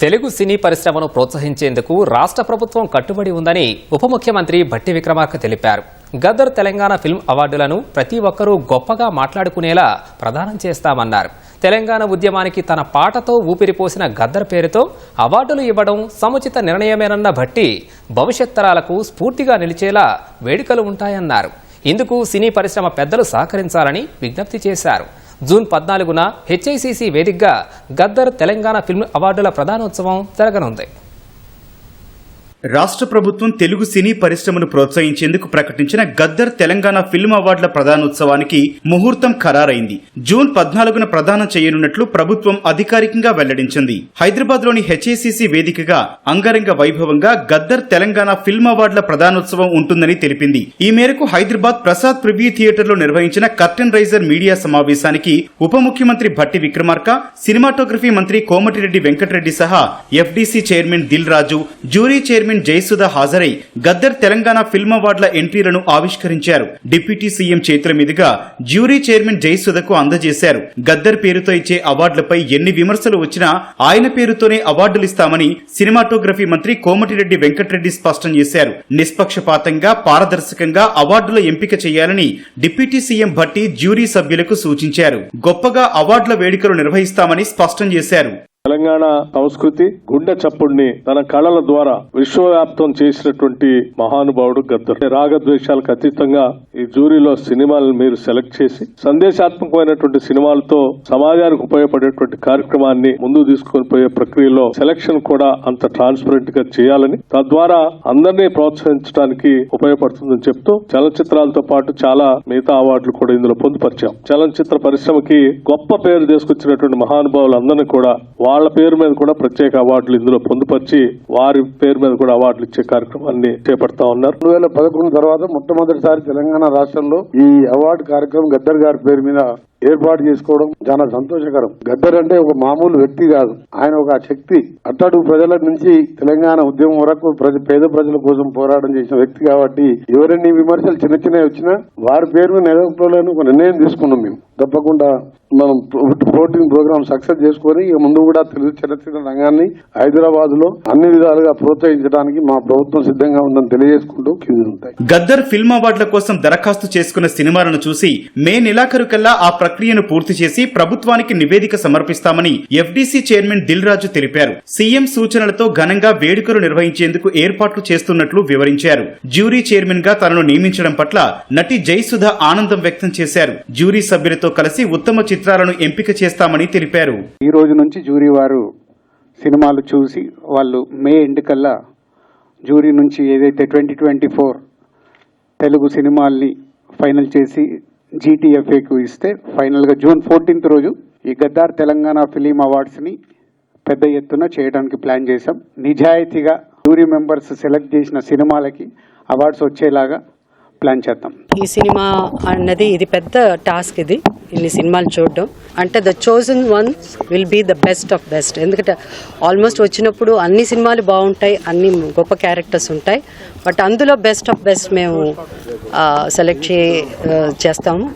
తెలుగు సినీ పరిశ్రమను ప్రోత్సహించేందుకు రాష్ట్ర ప్రభుత్వం కట్టుబడి ఉందని ఉప ముఖ్యమంత్రి భట్టి విక్రమార్క తెలిపారు. గద్దర్ తెలంగాణ ఫిల్మ్ అవార్డులను ప్రతి ఒక్కరూ గొప్పగా మాట్లాడుకునేలా ప్రదానం చేస్తామన్నారు. తెలంగాణ ఉద్యమానికి తన పాటతో ఊపిరిపోసిన గద్దర్ పేరుతో అవార్డులు ఇవ్వడం సముచిత నిర్ణయమేనన్న భట్టి భవిష్యత్ తరాలకు స్ఫూర్తిగా నిలిచేలా వేడుకలు ఉంటాయన్నారు. ఇందుకు సినీ పరిశ్రమ పెద్దలు సహకరించాలని విజ్ఞప్తి చేశారు. జూన్ పద్నాలుగున హెచ్ఐసిసి వేదికగా గద్దర్ తెలంగాణ ఫిల్మ్ అవార్డుల ప్రధానోత్సవం జరగనుంది. రాష్ట్ర ప్రభుత్వం తెలుగు సినీ పరిశ్రమను ప్రోత్సహించేందుకు ప్రకటించిన గద్దర్ తెలంగాణ ఫిల్మ్ అవార్డుల ప్రధానోత్సవానికి ముహూర్తం ఖరారైంది. జూన్ పద్నాలుగున ప్రదానం చేయనున్నట్లు ప్రభుత్వం అధికారికంగా వెల్లడించింది. హైదరాబాద్లోని హెచ్ఏసీసీ వేదికగా అంగరంగ వైభవంగా గద్దర్ తెలంగాణ ఫిల్మ్ అవార్డుల ప్రధానోత్సవం ఉంటుందని తెలిపింది. ఈ మేరకు హైదరాబాద్ ప్రసాద్ ప్రివ్యూ థియేటర్లో నిర్వహించిన కర్టెన్ రైజర్ మీడియా సమావేశానికి ఉప ముఖ్యమంత్రి భట్టి విక్రమార్క సినిమాటోగ్రఫీ మంత్రి కోమటిరెడ్డి వెంకటరెడ్డి సహా FDC chairman Dil Raju jury chairman Jayasudha హాజరై గద్దర్ తెలంగాణ ఫిల్మ్ అవార్డుల ఎంట్రీలను ఆవిష్కరించారు. డిప్యూటీ సీఎం చేతుల మీదుగా జ్యూరీ చైర్మన్ జయసుధకు అందజేశారు. గద్దర్ పేరుతో ఇచ్చే అవార్డులపై ఎన్ని విమర్శలు వచ్చినా ఆయన పేరుతోనే అవార్డులు ఇస్తామని సినిమాటోగ్రఫీ మంత్రి కోమటిరెడ్డి వెంకటరెడ్డి స్పష్టం చేశారు. నిష్పక్షపాతంగా పారదర్శకంగా అవార్డుల ఎంపిక చేయాలని డిప్యూటీ సీఎం భట్టి జ్యూరీ సభ్యులకు సూచించారు. గొప్పగా అవార్డుల వేడుకలు నిర్వహిస్తామని స్పష్టం చేశారు. తెలంగాణ సంస్కృతి గుండె చప్పుడిని తన కళల ద్వారా విశ్వవ్యాప్తం చేసినటువంటి మహానుభావుడు గద్దర్. రాగద్వేషాలకు అతీతంగా ఈ జూరీలో సినిమాలను మీరు సెలెక్ట్ చేసి సందేశాత్మకమైనటువంటి సినిమాలతో సమాజానికి ఉపయోగపడేటువంటి కార్యక్రమాన్ని ముందుకు తీసుకొని పోయే ప్రక్రియలో సెలక్షన్ కూడా అంత ట్రాన్స్పరెంట్గా చేయాలని తద్వారా అందరినీ ప్రోత్సహించడానికి ఉపయోగపడుతుందని చెప్తూ చలనచిత్రాలతో పాటు చాలా మిగతా అవార్డులు కూడా ఇందులో పొందుపరిచాం. చలనచిత్ర పరిశ్రమకి గొప్ప పేరు తీసుకొచ్చినటువంటి మహానుభావులందరినీ కూడా వాళ్ళ వాళ్ళ పేరు మీద కూడా ప్రత్యేక అవార్డులు ఇందులో పొందుపరిచి వారి పేరు మీద కూడా అవార్డులు ఇచ్చే కార్యక్రమాన్ని చేపడతా ఉన్నారు. రెండు వేల పదకొండు తర్వాత మొట్టమొదటిసారి తెలంగాణ రాష్ట్రంలో ఈ అవార్డు కార్యక్రమం గద్దర్ గారి పేరు మీద ఏర్పాటు చేసుకోవడం చాలా సంతోషకరం. గద్దర్ అంటే ఒక మామూలు వ్యక్తి కాదు. ఆయన ఒక శక్తి. అట్టడు ప్రజల నుంచి తెలంగాణ ఉద్యమం వరకు ప్రజ పేద ప్రజల కోసం పోరాటం చేసిన వ్యక్తి కాబట్టి ఎవరన్నీ విమర్శలు చిన్న చిన్నవి వచ్చినా వారి పేరు మీద ఒక నిర్ణయం తీసుకున్నాం మేము. తప్పకుండా మనం ప్రోటీన్ ప్రోగ్రామ్ సక్సెస్ చేసుకొని ఇక ముందు కూడా తెలుగు చలనచిత్ర రంగాన్ని హైదరాబాద్లో అన్ని విధాలుగా ప్రోత్సహించడానికి మా ప్రభుత్వం సిద్ధంగా ఉందని తెలియజేసుకుంటూ ఉంటాయి గద్దర్ ఫిల్మ్ అవార్డుల కోసం దరఖాస్తు చేసుకున్న సినిమాలను చూసి మే నెలాఖరు కల్లా ఆ ప్రక్రియను పూర్తి చేసి ప్రభుత్వానికి నివేదిక సమర్పిస్తామని ఎఫ్డీసీ చైర్మన్ దిల్ రాజు తెలిపారు. సీఎం సూచనలతో ఘనంగా వేడుకలు నిర్వహించేందుకు ఏర్పాట్లు చేస్తున్నట్లు వివరించారు. జ్యూరీ చైర్మన్గా తనను నియమించడం పట్ల నటి జయసుధ ఆనందం వ్యక్తం చేశారు. జ్యూరీ సభ్యులతో కలిసి ఉత్తమ చిత్రాలను ఎంపిక చేస్తామని తెలిపారు. ఈ రోజు నుంచి జ్యూరీ వారు సినిమాలు చూసి వాళ్ళు మే ఎండ్ కల్లా జ్యూరీ నుంచి ఏదైతే ట్వంటీ ట్వంటీ ఫోర్ తెలుగు సినిమాల్ని ఫైనల్ చేసి జీటీఎఫ్ఏకు ఇస్తే ఫైనల్గా జూన్ ఫోర్టీన్త్ రోజు ఈ గద్దార్ తెలంగాణ ఫిలిం అవార్డ్స్ని పెద్ద ఎత్తున చేయడానికి ప్లాన్ చేశాం. నిజాయితీగా జ్యూరీ మెంబర్స్ సెలెక్ట్ చేసిన సినిమాలకి అవార్డ్స్ వచ్చేలాగా ప్లాన్ చేద్దాం. ఈ సినిమా అన్నది ఇది పెద్ద టాస్క్ ఇది. ఇన్ని సినిమాలు చూడడం. అంటే the chosen one will be the best of best ఎందుకంటే ఆల్మోస్ట్ వచ్చినప్పుడు అన్ని సినిమాలు బాగుంటాయి అన్ని గొప్ప క్యారెక్టర్స్ ఉంటాయి. బట్ అందులో బెస్ట్ ఆఫ్ బెస్ట్ మేము సెలెక్ట్ చే చేస్తాము.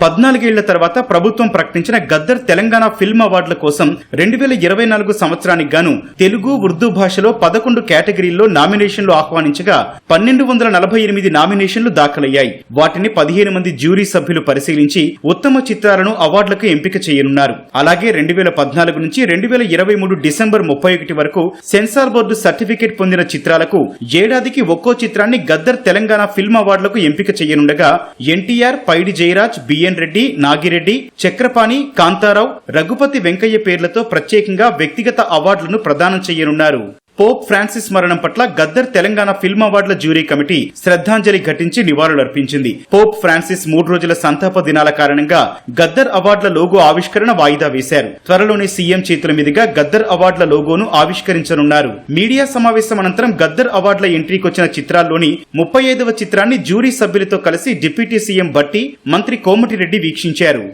పద్నాలుగేళ్ళ తర్వాత ప్రభుత్వం ప్రకటించిన గద్దర్ తెలంగాణ ఫిల్మ్ అవార్డుల కోసం రెండు వేల ఇరవై నాలుగు సంవత్సరానికి గాను తెలుగు ఉర్దూ భాషలో పదకొండు కేటగిరీల్లో నామినేషన్లు ఆహ్వానించగా పన్నెండు వందల నలభై ఎనిమిది నామినేషన్లు దాఖలయ్యాయి. వాటిని పదిహేను మంది జ్యూరీ సభ్యులు పరిశీలించి ఉత్తమ చిత్రాలను అవార్డులకు ఎంపిక చేయనున్నారు. అలాగే రెండు వేల పద్నాలుగు నుంచి రెండు వేల ఇరవై మూడు డిసెంబర్ ముప్పై ఒకటి వరకు సెన్సార్ బోర్డు సర్టిఫికేట్ పొందిన చిత్రాలకు ఏడాదికి ఒక్కో చిత్రాన్ని గద్దర్ తెలంగాణ ఫిల్మ్ అవార్డులకు ఎంపిక చేయనుండగా ఎన్టీఆర్ పైడి జయరాజ్ బిఎన్ రెడ్డి నాగిరెడ్డి చక్రపాణి కాంతారావు రఘుపతి వెంకయ్య పేర్లతో ప్రత్యేకంగా వ్యక్తిగత అవార్డులను ప్రదానం చేయనున్నారు. పోప్ ఫ్రాన్సిస్ మరణం పట్ల గద్దర్ తెలంగాణ ఫిల్మ్ అవార్డుల జ్యూరీ కమిటీ శ్రద్ధాంజలి ఘటించి నివాళులర్పించింది. పోప్ ఫ్రాన్సిస్ మూడు రోజుల సంతాప దినాల కారణంగా గద్దర్ అవార్డుల లోగో ఆవిష్కరణ వాయిదా వేశారు. త్వరలోనే సీఎం చేతుల మీదుగా గద్దర్ అవార్డుల లోగోను ఆవిష్కరించనున్నారు. మీడియా సమావేశం అనంతరం గద్దర్ అవార్డుల ఎంట్రీకొచ్చిన చిత్రాల్లోని ముప్పై ఐదవ చిత్రాన్ని జ్యూరీ సభ్యులతో కలిసి డిప్యూటీ సీఎం భట్టి మంత్రి కోమటిరెడ్డి వీక్షించారు.